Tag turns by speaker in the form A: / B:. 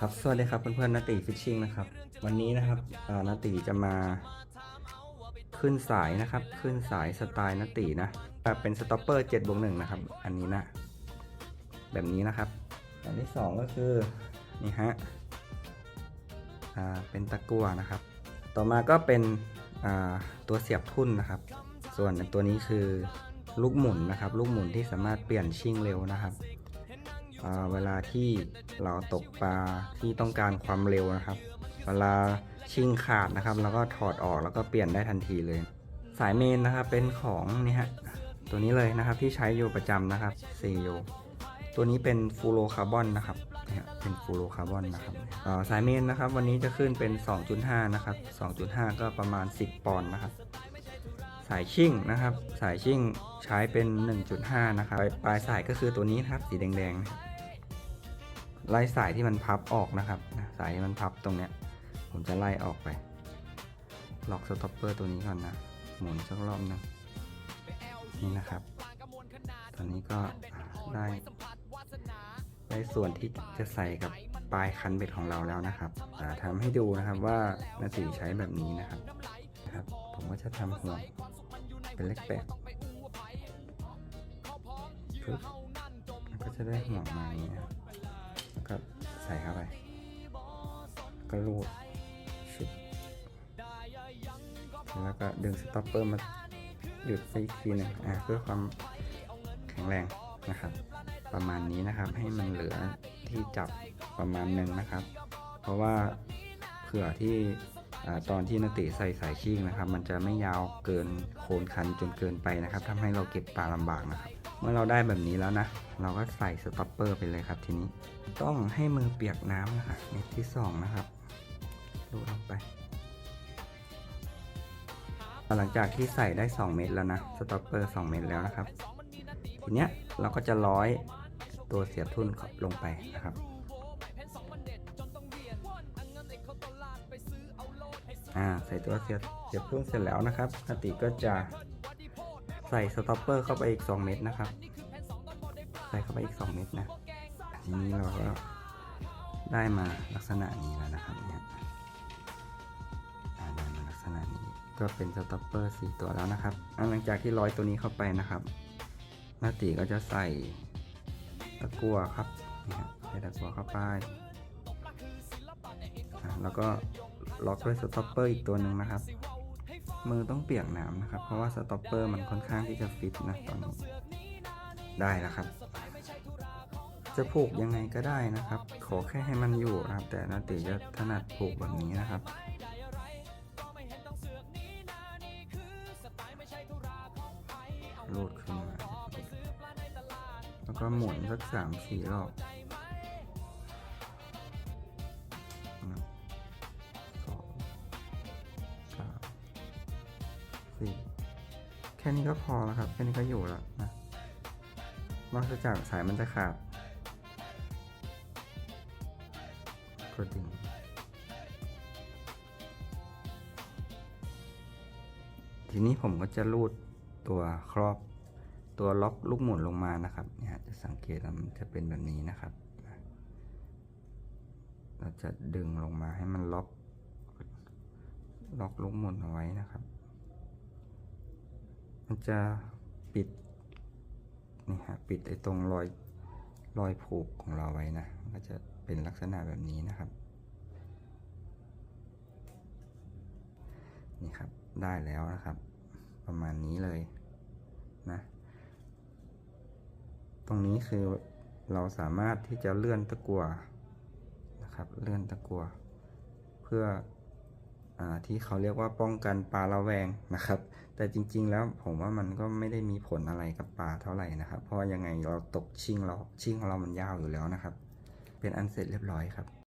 A: ครับสวัสดีครับเพื่อนๆนาตีฟิชชิงนะครับ วันนี้นะครับนาตีจะมาขึ้นสายนะครับ ขึ้นสายสไตล์นาตีนะแบบเป็นสต็อปเปอร์7บวก1นะครับ อันนี้นะ แบบนี้นะครับอันที่2ก็คือนี่ฮะอ่าเป็นตะกั่วนะครับ ต่อมาก็เป็นอ่าตัวเสียบทุ่นนะครับ ส่วนตัวนี้คือลูกหมุนนะครับ ลูกหมุนที่สามารถเปลี่ยนชิ่งเร็วนะครับ เวลาที่เราตกปลาที่ต้องการความเร็วนะครับ เวลาชิ่งขาดนะครับเราก็ถอดออกแล้วก็เปลี่ยนได้ทันทีเลย สายเมนนะครับเป็นของนี่ฮะตัวนี้เลยนะครับที่ใช้อยู่ประจำนะครับ CU ตัวนี้เป็นฟูโรคาร์บอนนะครับเนี่ยเป็นฟูโรคาร์บอนนะครับอ่าสายเมนนะครับ วันนี้จะขึ้นเป็น 2.5 นะครับ 2.5 ก็ประมาณ 10 ปอนด์นะครับ สายชิ่งนะครับ สายชิ่งใช้เป็น 1.5 นะครับ ปลายสายก็คือตัวนี้นะครับสีแดงๆนะครับ ไล่สายที่มันพับออกนะครับ สายที่มันพับตรงเนี้ย ผมจะไล่ออกไป ล็อกสต็อปเปอร์ตัวนี้ก่อนนะ หมุนสักรอบหนึงนี่นะครับ ตอนนี้ก็ได้ได้ส่วนที่จะใส่กับปลายคันเบ็ดของเราแล้วนะครับอ่าทำให้ดูนะครับว่านาสีใช้แบบนี้นะครับนะครับ ผมก็จะทำห่วงเป็นเลขแป๊บแล้วก็จะได้ห่วงมาอย่างนี้นะครับ ก็ใส่เข้าไป ก็รูดชุดแล้วก็ดึงสต็อปเปอร์มาหยุดไปอีกทีหนึ่งอะเพื่อความแข็งแรงนะครับ ประมาณนี้นะครับให้มันเหลือที่จับประมาณหนึ่งนะครับ เพราะว่าเผื่อที่ อตอนที่นติใส่สายชิ่งนะครับ มันจะไม่ยาวเกินโคนคันจนเกินไปนะครับทำให้เราเก็บปลาลำบากนะครับ เมื่อเราได้แบบนี้แล้วนะ เราก็ใส่สต็อปเปอร์ไปเลยครับทีนี้ ต้องให้มือเปียกน้ำนะครับเม็ดที่สองนะครับลูดลงไปหลังจากที่ใส่ได้ 2 เม็ดแล้วนะสต็อปเปอร์2เม็ดแล้วนะครับทีเนี้ยเราก็จะร้อยตัวเสียบทุ่นลงไปนะครับ อ่าใส่ตัวเสียบเสียบทุ่นเสร็จแล้วนะครับนาติก็จะใส่สต็อปเปอร์เข้าไปอีก 2 เม็ดนะครับ ใส่เข้าไปอีก 2 เม็ดนะ ทีนี้เราก็ได้มาลักษณะนี้แล้วนะครับเนี่ยได้มาลักษณะนี้ก็เป็นสต็อปเปอร์สี่ตัวแล้วนะครับ หลังจากที่ร้อยตัวนี้เข้าไปนะครับนาตีก็จะใส่ตะกั่วครับใส่ตะกั่วเข้าไป แล้วก็ ล็อกด้วยสต็อปเปอร์อีกตัวหนึ่งนะครับ มือต้องเปียกน้ำนะครับ เพราะว่าสต็อปเปอร์มันค่อนข้างที่จะฟิตนะตอนนี้ ได้แล้วครับ จะผูกยังไงก็ได้นะครับ ขอแค่ให้มันอยู่นะครับ แต่นาติจะถนัดผูกแบบนี้นะครับรูดขึ้นมา แล้วก็หมุนสักสามสี่รอบ ค่นี้ก็พอแล้วครับ แค่นี้ก็อยู่แล้วนะนอกจากสายมันจะขาดก็ดึงทีนี้ผมก็จะรูดตัวครอบตัวล็อกลูกหมุนลงมานะครับเนี่ยจะสังเกตมันจะเป็นแบบนี้นะครับ เราจะดึงลงมาให้มันล็อก ล็อกลูกหมุนเอาไว้นะครับ มันจะปิดนี่ฮะปิดไอ้ตรงรอยรอยผูกของเราไว้นะมันก็จะเป็นลักษณะแบบนี้นะครับ นี่ครับได้แล้วนะครับ ประมาณนี้เลยนะตรงนี้คือเราสามารถที่จะเลื่อนตะกัวนะครับ เลื่อนตะกัวเพื่อ ที่เขาเรียกว่าป้องกันปลาละแวงนะครับ แต่จริงๆแล้วผมว่ามันก็ไม่ได้มีผลอะไรกับปลาเท่าไหร่นะครับ เพราะว่ายังไงเราตกชิ่งเราชิ่งของเรามันยาวอยู่แล้วนะครับ เป็นอันเสร็จเรียบร้อยครับ